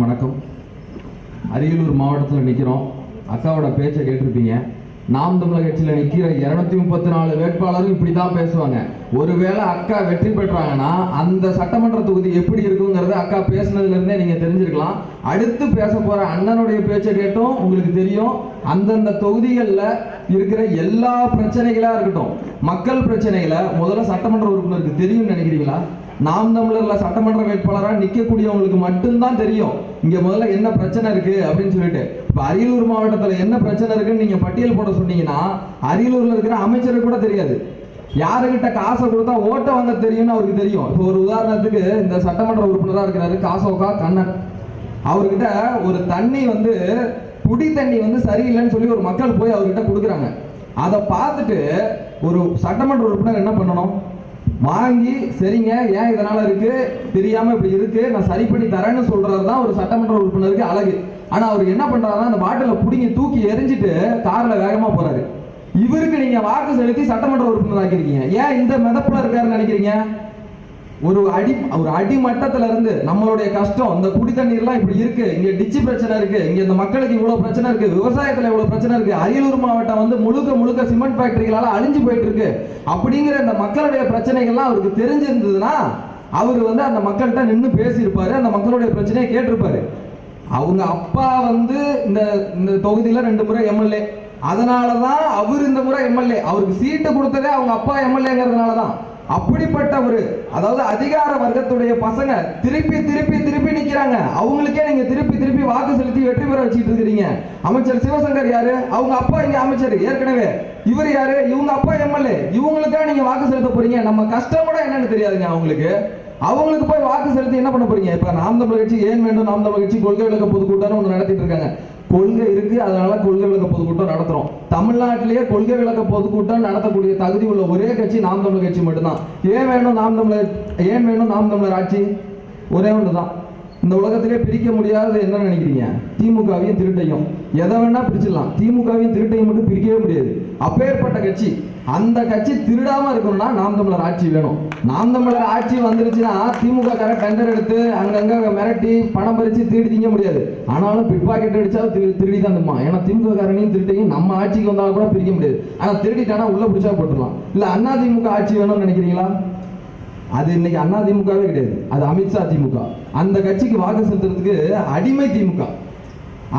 அனைவருக்கும் வணக்கம். அரியலூர் மாவட்டத்தில் நிற்கிறோம் அக்காவோட பேச்சை கேட்டிருப்பீங்க. நாம் தமிழக கட்சியில் நிற்கிற இருநூத்தி முப்பத்தி நாலு வேட்பாளரும் இப்படி தான் பேசுவாங்க. ஒருவேளை அக்கா வெற்றி பெற்றாங்கன்னா அந்த சட்டமன்ற தொகுதி எப்படி இருக்குங்கிறத அக்கா பேசுனதுல இருந்தே நீங்க தெரிஞ்சிருக்கலாம். அடுத்து பேச போற அண்ணனுடைய பேச்சை கேட்டும். உங்களுக்கு தெரியும். அந்தந்த தொகுதிகளில் இருக்கிற எல்லா பிரச்சனைகளா இருக்கட்டும். மக்கள் பிரச்சனைகளை முதல்ல சட்டமன்ற உறுப்பினருக்கு தெரியும்னு நினைக்கிறீங்களா? நாம் தமிழர்ல சட்டமன்ற வேட்பாளராக நிற்கக்கூடியவங்களுக்கு மட்டும்தான் தெரியும். இங்க முதல்ல என்ன பிரச்சனை இருக்கு அப்படின்னு சொல்லிட்டு. இப்ப அரியலூர் மாவட்டத்துல என்ன பிரச்சனை இருக்குன்னு நீங்க பட்டியல் போட சொன்னீங்கன்னா அரியலூர்ல இருக்கிற அமைச்சருக்கு கூட தெரியாது. யாருகிட்ட காசை கொடுத்தா ஓட்ட வாங்க தெரியும்னு அவருக்கு தெரியும். இப்போ ஒரு உதாரணத்துக்கு இந்த சட்டமன்ற உறுப்பினராக இருக்கிறாரு காசோகா கண்ணன். அவர்கிட்ட ஒரு தண்ணி வந்து குடி தண்ணி வந்து சரியில்லைன்னு சொல்லி ஒரு மக்கள் போய் அவர்கிட்ட கொடுக்குறாங்க. அதை பார்த்துட்டு ஒரு சட்டமன்ற உறுப்பினர் என்ன பண்ணணும்? வாங்கி சரிங்க ஏன் இதனால இருக்கு? தெரியாம இப்படி இருக்கு. நான் சரி பண்ணி தரேன்னு சொல்கிறது தான் ஒரு சட்டமன்ற உறுப்பினருக்கு அழகு. ஆனா அவர் என்ன பண்ணுறாருன்னா அந்த பாட்டில பிடிங்கி தூக்கி எரிஞ்சிட்டு கார்ல வேகமா போறாரு. இவருக்கு நீங்க வாக்கு செலுத்தி சட்டமன்ற உறுப்பினர் ஆக்கியிருக்கீங்க ஏன் இந்த மிதப்புல இருக்காருன்னு நினைக்கிறீங்க? ஒரு அடி ஒரு அடிமட்டத்துல இருந்து நம்மளுடைய கஷ்டம் இந்த குடி தண்ணீர்லாம் இப்படி இருக்கு இங்க டிச்சு பிரச்சனை இருக்கு இங்க இந்த மக்களுக்கு இவ்வளவு பிரச்சனை இருக்கு விவசாயத்துல இவ்வளவு பிரச்சனை இருக்கு அரியலூர் மாவட்டம் வந்து முழுக்க முழுக்க சிமெண்ட் ஃபேக்டரிகளால அழிஞ்சு போயிட்டு இருக்கு. அப்படிங்கிற இந்த மக்களுடைய பிரச்சனைகள்லாம் அவருக்கு தெரிஞ்சிருந்ததுன்னா அவர் வந்து அந்த மக்கள்கிட்ட நின்று பேசியிருப்பாரு அந்த மக்களுடைய பிரச்சனையை கேட்டிருப்பாரு. அவங்க அப்பா வந்து இந்த இந்த தொகுதியில ரெண்டு முறை எம்எல்ஏ. அதனாலதான் அவர் இந்த முறை எம்எல்ஏ. அவருக்கு சீட்டு கொடுத்ததே அவங்க அப்பா எம்எல்ஏங்கிறதுனால தான் அப்படிப்பட்ட ஒரு அதாவது அதிகார வர்க்கத்துடைய பசங்க திருப்பி திருப்பி திருப்பி நிக்கிறாங்க. அவங்களுக்கே நீங்க திருப்பி திருப்பி வாக்கு செலுத்தி வெற்றி பெற வச்சுட்டு இருக்கிறீங்க. அமைச்சர் சிவசங்கர் யாரு? அவங்க அப்பா இங்க அமைச்சர் ஏற்கனவே. இவர் யாரு? இவங்க அப்பா எம்எல்ஏ. இவங்களுக்கா நீங்க வாக்கு செலுத்த போறீங்க. நம்ம கஷ்டம் கூட என்னன்னு தெரியாதுங்க அவங்களுக்கு. அவங்களுக்கு போய் வாக்கு செலுத்தி என்ன பண்ண போறீங்க? இப்ப நாம் தமிழ் கட்சி ஏன் வேண்டும்? நாம் தமிழ் கட்சி கொள்கை விளக்க பொதுக்கூட்டம் ஒன்று நடத்திட்டு இருக்காங்க. கொள்கை இருக்கு அதனால கொள்கை விளக்க பொதுக்கூட்டம் நடத்துறோம். தமிழ்நாட்டிலேயே கொள்கை விளக்க பொதுக்கூட்டம் நடத்தக்கூடிய தகுதி உள்ள ஒரே கட்சி நாம் தமிழ் கட்சி மட்டும்தான். ஏன் வேணும் நாம் தமிழர் ஏன் வேணும் நாம் தமிழர் ஆட்சி? ஒரே ஒன்று தான் இந்த உலகத்திலே பிரிக்க முடியாதது என்ன நினைக்கிறீங்க? திமுகவையும் திருட்டையும். எதை வேணா பிரிச்சிடலாம். திமுகவையும் திருட்டையும் மட்டும் பிரிக்கவே முடியாது. அப்பேற்பட்ட கட்சி. அந்த கட்சி திருடாம இருக்கணும்னா நாம் தமிழர் ஆட்சி வேணும். நாம் தமிழர் ஆட்சி வந்துருச்சுன்னா திமுக கார டெண்டர் எடுத்து அங்கங்க மிரட்டி பணம் பறிச்சு திருடி திங்க முடியாது. ஆனாலும் பிட் பாக்கெட் அடிச்சாலும் திரு திருடி தான் தம்மா ஏன்னா திமுக காரனையும் திருட்டையும் நம்ம ஆட்சிக்கு வந்தாலும் கூட பிரிக்க முடியாது. ஆனா திருடிட்டானா உள்ள பிடிச்சா போட்டுடலாம். இல்ல அண்ணா திமுக ஆட்சி வேணும்னு நினைக்கிறீங்களா? அது இன்னைக்கு அண்ணா திமுகவே கிடையாது. அது அமித்ஷா திமுக. அந்த கட்சிக்கு வாக்கு செலுத்துறதுக்கு அடிமை திமுக.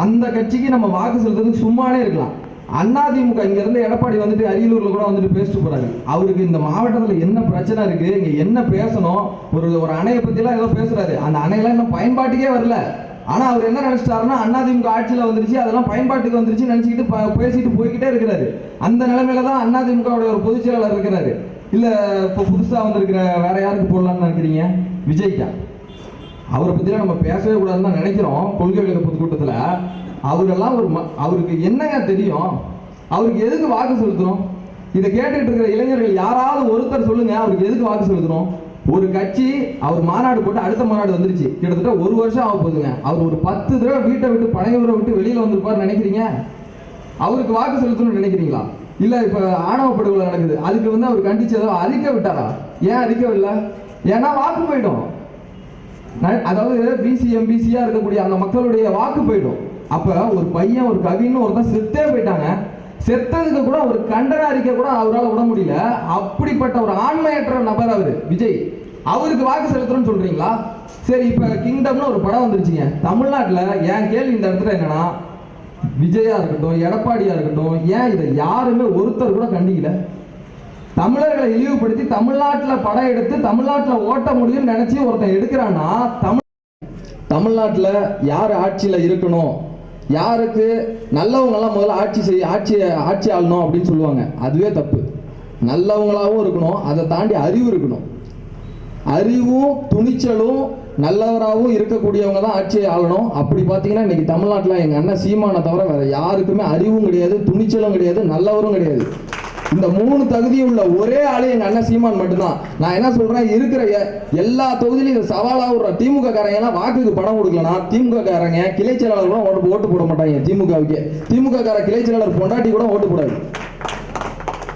அந்த கட்சிக்கு நம்ம வாக்கு செலுத்துறதுக்கு சும்மானே இருக்கலாம். அண்ணா திமுக எடப்பாடி வந்துட்டு அரியலூர்ல கூட வந்துட்டு பேசிட்டு போறாரு அவருக்கு இந்த மாவட்டத்துல என்ன பிரச்சனை இருக்கு? இங்க என்ன பேசணும்? ஒரு ஒரு அணையை பத்தி எல்லாம் ஏதோ பேசுறாரு. அந்த அணையெல்லாம் இன்னும் பயன்பாட்டுக்கே வரல. ஆனா அவர் என்ன நினைச்சிட்டாருன்னா அதிமுக ஆட்சியில வந்துருச்சு அதெல்லாம் பயன்பாட்டுக்கு வந்துருச்சு நினைச்சுக்கிட்டு பேசிட்டு போய்கிட்டே இருக்கிறாரு. அந்த நிலைமையில தான் அதிமுகவுடைய ஒரு பொதுச் செயலாளர் இருக்கிறாரு. இல்ல இப்போ புதுசா வந்திருக்கிற வேற யாருக்கு போடலாம்னு நினைக்கிறீங்க? விஜய்க்கா? அவரை பத்திலாம் நம்ம பேசவே கூடாதுன்னு தான் நினைக்கிறோம். கொள்கை விளக்க பொதுக்கூட்டத்துல. அவரெல்லாம் ஒரு ம- அவருக்கு என்னங்க தெரியும்? அவருக்கு எதுக்கு வாக்கு செலுத்தணும்? இதை கேட்டுட்டு இருக்கிற இளைஞர்கள் யாராவது ஒருத்தர் சொல்லுங்க அவருக்கு எதுக்கு வாக்கு செலுத்தணும்? ஒரு கட்சி அவர் மாநாடு போட்டு அடுத்த மாநாடு வந்துருச்சு. கிட்டத்தட்ட ஒரு வருஷம் ஆக போகுதுங்க. அவர் ஒரு பத்து தடவை வீட்டை விட்டு பனையூரை விட்டு வெளியில வந்திருப்பாரு நினைக்கிறீங்க? அவருக்கு வாக்கு செலுத்தணும்னு நினைக்கிறீங்களா? இல்ல இப்ப ஆணவ படுகொலை நடக்குது. அதுக்கு வந்து அவர் கண்டிச்சு ஏதோ அழிக்க விட்டாரா? ஏன் அழிக்கவில்லை? ஏன்னா வாக்கு போயிடும். அதாவது பிசி எம்பிசியா இருக்கக்கூடிய அந்த மக்களுடைய வாக்கு போயிடும். அப்போ ஒரு பையன் ஒரு கவின்னு ஒருத்தன் செத்தே போயிட்டாங்க. செத்ததுக்கு கூட ஒரு கண்டன அறிக்கை கூட அவரால் விட முடியல. அப்படிப்பட்ட ஒரு ஆண்மையற்ற நபர் அவர் விஜய். அவருக்கு வாக்கு செலுத்துறோம்னு சொல்றீங்களா? சரி இப்போ கிங்டம்னு ஒரு படம் வந்துருச்சுங்க. தமிழ்நாட்டில் என் கேள்வி இந்த இடத்துல என்னன்னா விஜயா இருக்கட்டும் எடப்பாடியா இருக்கட்டும் ஏன் இதை யாருமே ஒருத்தர் கூட கண்டிக்கல? தமிழர்களை இழிவுபடுத்தி தமிழ்நாட்டில் படம் எடுத்து தமிழ்நாட்டில் ஓட்ட முடியும்னு நினைச்சு ஒருத்தன் எடுக்கிறான்னா தமிழ் தமிழ்நாட்டில் யார் ஆட்சியில் இருக்கணும்? யாருக்கு நல்லவங்கெல்லாம் முதல்ல ஆட்சி செய்ய ஆட்சி ஆட்சி ஆளணும் அப்படின்னு சொல்லுவாங்க. அதுவே தப்பு. நல்லவங்களாகவும் இருக்கணும். அதை தாண்டி அறிவு இருக்கணும். அறிவும் துணிச்சலும் நல்லவராகவும் இருக்கக்கூடியவங்க தான் ஆட்சியை ஆளணும். அப்படி பார்த்தீங்கன்னா இன்னைக்கு தமிழ்நாட்டில் எங்கள் அண்ணன் சீமானை தவிர வேறு யாருக்குமே அறிவும் கிடையாது துணிச்சலும் கிடையாது நல்லவரும் கிடையாது. இந்த மூணு தகுதியும் உள்ள ஒரே ஆளு எங்க அண்ணன் சீமான் மட்டும்தான். நான் என்ன சொல்றேன் இருக்கிற எல்லா தொகுதியிலும் சவாலாக சவாலா விடுற திமுக காரங்க எல்லாம் வாக்குக்கு பணம் கொடுக்கலனா திமுக காரங்க கிளை செயலாளர் கூட ஓட்டு ஓட்டு போட மாட்டாங்க திமுகவுக்கு. திமுக கார கிளை செயலாளர் பொண்டாட்டி கூட ஓட்டு போடாது.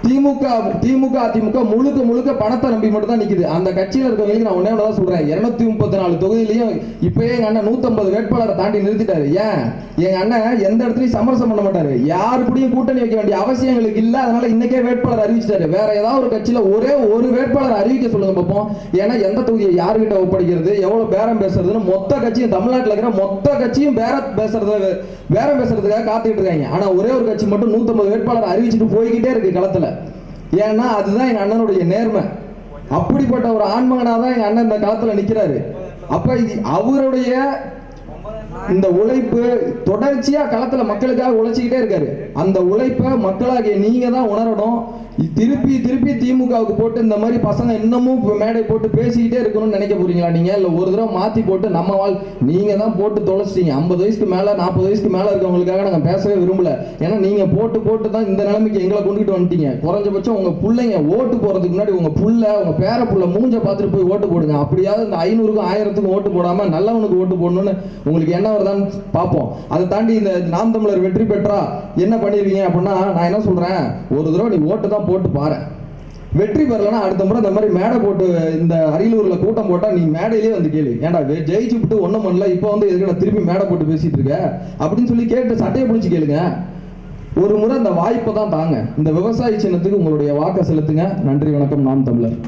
திமுக திமுக அதிமுக முழுக்க முழுக்க பணத்தை நம்பி மட்டும் தான் நிக்குது. அந்த கட்சியில இருக்கவங்களுக்கு நான் ஒன்னே ஒன்று தான் சொல்றேன். இருநூத்தி முப்பத்தி நாலு தொகுதியிலையும் இப்பயே எங்க அண்ணன் நூத்தம்பது வேட்பாளரை தாண்டி நிறுத்திட்டாரு. ஏன்? எங்க அண்ணன் எந்த இடத்துலயும் சமரசம் பண்ண மாட்டாரு. யாரு கூடயும் கூட்டணி வைக்க வேண்டிய அவசியம் எங்களுக்கு இல்ல. அதனால இன்னைக்கே வேட்பாளர் அறிவிச்சிட்டாரு. வேற ஏதாவது ஒரு கட்சியில ஒரே ஒரு வேட்பாளர் அறிவிக்க சொல்லுங்க பார்ப்போம் ஏன்னா எந்த தொகுதியை யாருகிட்ட ஒப்படைக்கிறது எவ்வளவு பேரம் பேசுறதுன்னு மொத்த கட்சியும் தமிழ்நாட்டில் இருக்கிற மொத்த கட்சியும் பேர பேசுறது பேரம் பேசுறதுக்காக காத்துக்கிட்டு இருக்காங்க. ஆனா ஒரே ஒரு கட்சி மட்டும் நூத்தம்பது வேட்பாளர் அறிவிச்சுட்டு போய்கிட்டே இருக்கு களத்துல. ஏன்னா அதுதான் எங்க அண்ணனுடைய நேர்மை. அப்படிப்பட்ட ஒரு ஆண்மகனா தான் எங்க அண்ணன் இந்த காலத்தில் நிக்கிறாரு. அப்ப இது அவருடைய இந்த உழைப்பு தொடர்ச்சியா களத்துல மக்களுக்காக உழைச்சிக்கிட்டே இருக்காரு. அந்த உழைப்பை மக்களாகிய நீங்க தான் உணரணும். திருப்பி திருப்பி திமுகவுக்கு போட்டு இந்த மாதிரி பசங்க இன்னமும் மேடை போட்டு பேசிக்கிட்டே இருக்கணும்னு நினைக்க போறீங்களா நீங்க? இல்ல ஒரு தடவை மாத்தி போட்டு நம்ம வாழ் நீங்க தான் போட்டு தொலைச்சிட்டீங்க. ஐம்பது வயசுக்கு மேல நாற்பது வயசுக்கு மேல இருக்கவங்களுக்காக நாங்க பேசவே விரும்பல. ஏன்னா நீங்க போட்டு போட்டு தான் இந்த நிலைமைக்கு எங்களை கொண்டுகிட்டு வந்துட்டீங்க. குறைஞ்சபட்சம் உங்க பிள்ளைங்க ஓட்டு போறதுக்கு முன்னாடி உங்க புள்ள உங்க பேர புள்ள மூஞ்ச பார்த்துட்டு போய் ஓட்டு போடுங்க. அப்படியாவது இந்த ஐநூறுக்கும் ஆயிரத்துக்கும் ஓட்டு போடாம நல்லவனுக்கு ஓட்டு போடணும்னு உங்களுக்கு என்ன வருதான்னு பார்ப்போம். அதை தாண்டி இந்த நாம் தமிழர் வெற்றி பெற்றா என்ன பண்ணிருக்கீங்க அப்படின்னா நான் என்ன சொல்றேன்? ஒரு தடவை நீ ஓட்டு தான் போட்டு பாரு. வெற்றி பெறலன்னா அடுத்த முறை இந்த மாதிரி மேடை போட்டு இந்த அரியலூர்ல கூட்டம் போட்டா நீ மேடையிலே வந்து கேளு. ஏன்டா ஜெயிச்சு விட்டு ஒண்ணும் பண்ணல இப்போ வந்து எதுக்கு திருப்பி மேடை போட்டு பேசிட்டு இருக்க? அப்படின்னு சொல்லி கேட்டு சட்டையை பிடிச்சி கேளுங்க. ஒரு முறை அந்த வாய்ப்பை தான் தாங்க. இந்த விவசாய சின்னத்துக்கு உங்களுடைய வாக்கை செலுத்துங்க. நன்றி வணக்கம் நாம் தமிழர்.